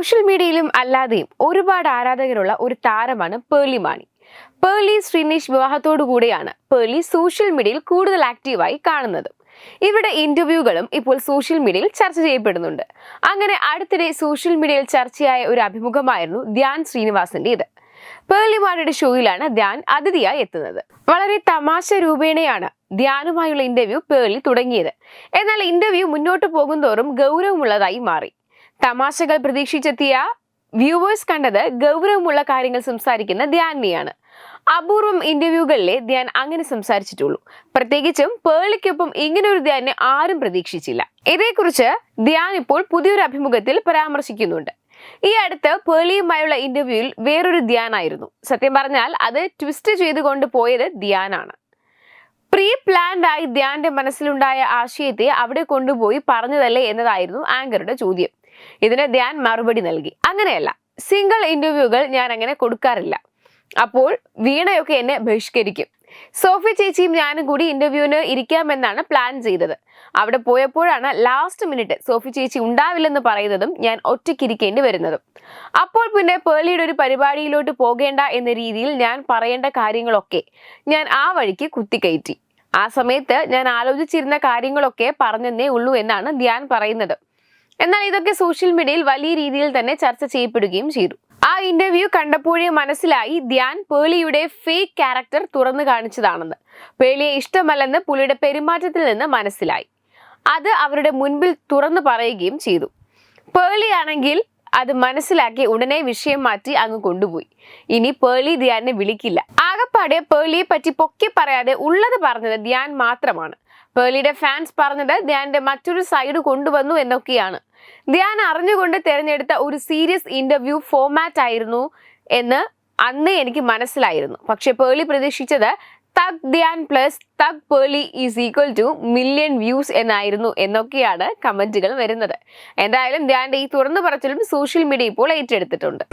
Social മീഡിയയിലും അല്ലാതെയും ഒരുപാട് ആരാധകരുള്ള ഒരു താരമാണ് പേർലി മാണി. പേർലി ശ്രീനേഷ് വിവാഹത്തോടു കൂടിയാണ് പേർലി സോഷ്യൽ മീഡിയയിൽ കൂടുതൽ ആക്റ്റീവായി കാണുന്നത്. ഇവരുടെ ഇന്റർവ്യൂകളും ഇപ്പോൾ സോഷ്യൽ മീഡിയയിൽ ചർച്ച ചെയ്യപ്പെടുന്നുണ്ട്. അങ്ങനെ അടുത്തിടെ സോഷ്യൽ മീഡിയയിൽ ചർച്ചയായ ഒരു അഭിമുഖമായിരുന്നു ധ്യാൻ ശ്രീനിവാസിന്റെ ഇത് മാണിയുടെ ഷോയിലാണ് ധ്യാൻ അതിഥിയായി എത്തുന്നത്. വളരെ തമാശ രൂപേണയാണ് ധ്യാനുമായുള്ള ഇന്റർവ്യൂ പേർലി തുടങ്ങിയത്. എന്നാൽ ഇന്റർവ്യൂ മുന്നോട്ട് പോകുന്തോറും ഗൗരവമുള്ളതായി മാറി. തമാശകൾ പ്രതീക്ഷിച്ചെത്തിയ വ്യൂവേഴ്സ് കണ്ടത് ഗൗരവമുള്ള കാര്യങ്ങൾ സംസാരിക്കുന്ന ധ്യാനിയാണ് അപൂർവം ഇന്റർവ്യൂകളിലെ ധ്യാൻ അങ്ങനെ സംസാരിച്ചിട്ടുള്ളൂ. പ്രത്യേകിച്ചും പേളിക്കൊപ്പം ഇങ്ങനെ ഒരു ധ്യാനെ ആരും പ്രതീക്ഷിച്ചില്ല. ഇതേക്കുറിച്ച് ധ്യാൻ ഇപ്പോൾ പുതിയൊരു അഭിമുഖത്തിൽ പരാമർശിക്കുന്നുണ്ട്. ഈ അടുത്ത് പേളിയുമായുള്ള ഇന്റർവ്യൂവിൽ വേറൊരു ധ്യാനായിരുന്നു. സത്യം പറഞ്ഞാൽ അത് ട്വിസ്റ്റ് ചെയ്തുകൊണ്ട് പോയത് ധ്യാനാണ്. പ്രീ പ്ലാൻഡ് ആയി ധ്യാന്റെ മനസ്സിലുണ്ടായ ആശയത്തെ അവിടെ കൊണ്ടുപോയി പറഞ്ഞതല്ലേ എന്നതായിരുന്നു ആങ്കറുടെ ചോദ്യം. ഇതിന് ധ്യാൻ മറുപടി നൽകി. അങ്ങനെയല്ല സിംഗിൾ ഇന്റർവ്യൂകൾ ഞാൻ അങ്ങനെ കൊടുക്കാറില്ല. അപ്പോൾ വീണയൊക്കെ എന്നെ ബഹിഷ്കരിക്കും. സോഫി ചേച്ചിയും ഞാനും കൂടി ഇന്റർവ്യൂവിന് ഇരിക്കാമെന്നാണ് പ്ലാൻ ചെയ്തത്. അവിടെ പോയപ്പോഴാണ് ലാസ്റ്റ് മിനിറ്റ് സോഫി ചേച്ചി ഉണ്ടാവില്ലെന്ന് പറയുന്നതും ഞാൻ ഒറ്റയ്ക്കിരിക്കേണ്ടി വരുന്നതും. അപ്പോൾ പിന്നെ പേളിയുടെ ഒരു പരിപാടിയിലോട്ട് പോകേണ്ട എന്ന രീതിയിൽ ഞാൻ പറയേണ്ട കാര്യങ്ങളൊക്കെ ഞാൻ ആ വഴിക്ക് കുത്തിക്കയറ്റി. ആ സമയത്ത് ഞാൻ ആലോചിച്ചിരുന്ന കാര്യങ്ങളൊക്കെ പറഞ്ഞെന്നേ ഉള്ളൂ എന്നാണ് ധ്യാൻ പറയുന്നത്. എന്നാൽ ഇതൊക്കെ സോഷ്യൽ മീഡിയയിൽ വലിയ രീതിയിൽ തന്നെ ചർച്ച ചെയ്യപ്പെടുകയും ചെയ്തു. ആ ഇന്റർവ്യൂ കണ്ടപ്പോഴേ മനസ്സിലായി ധ്യാൻ പേളിയുടെ ഫേക്ക് ക്യാരക്ടർ തുറന്നു കാണിച്ചതാണെന്ന്. പേളിയെ ഇഷ്ടമല്ലെന്ന് പുലിയുടെ പെരുമാറ്റത്തിൽ നിന്ന് മനസ്സിലായി. അത് അവരുടെ മുൻപിൽ തുറന്നു പറയുകയും ചെയ്തു. പേളിയാണെങ്കിൽ അത് മനസ്സിലാക്കി ഉടനെ വിഷയം മാറ്റി അങ്ങ് കൊണ്ടുപോയി. ഇനി പേളി ധ്യാനെ വിളിക്കില്ല. ആകപ്പാടെ പേളിയെ പറ്റി പൊക്കി പറയാതെ ഉള്ളത് പറഞ്ഞത് ധ്യാൻ മാത്രമാണ്. പേളിയുടെ ഫാൻസ് പറഞ്ഞത് ധ്യാന്റെ മറ്റൊരു സൈഡ് കൊണ്ടുവന്നു എന്നൊക്കെയാണ്. ധ്യാൻ അറിഞ്ഞുകൊണ്ട് തിരഞ്ഞെടുത്ത ഒരു സീരിയസ് ഇന്റർവ്യൂ ഫോമാറ്റ് ആയിരുന്നു എന്ന് അന്ന് എനിക്ക് മനസ്സിലായിരുന്നു. പക്ഷെ പേളി പ്രതീക്ഷിച്ചത് thug Dhyan plus thug Pearle is equal to million views എന്നായിരുന്നു എന്നൊക്കെയാണ് കമന്റുകൾ വരുന്നത്. എന്തായാലും ധ്യാന്റെ ഈ തുറന്നു പറച്ചിലും സോഷ്യൽ മീഡിയ ഇപ്പോൾ ഏറ്റെടുത്തിട്ടുണ്ട്.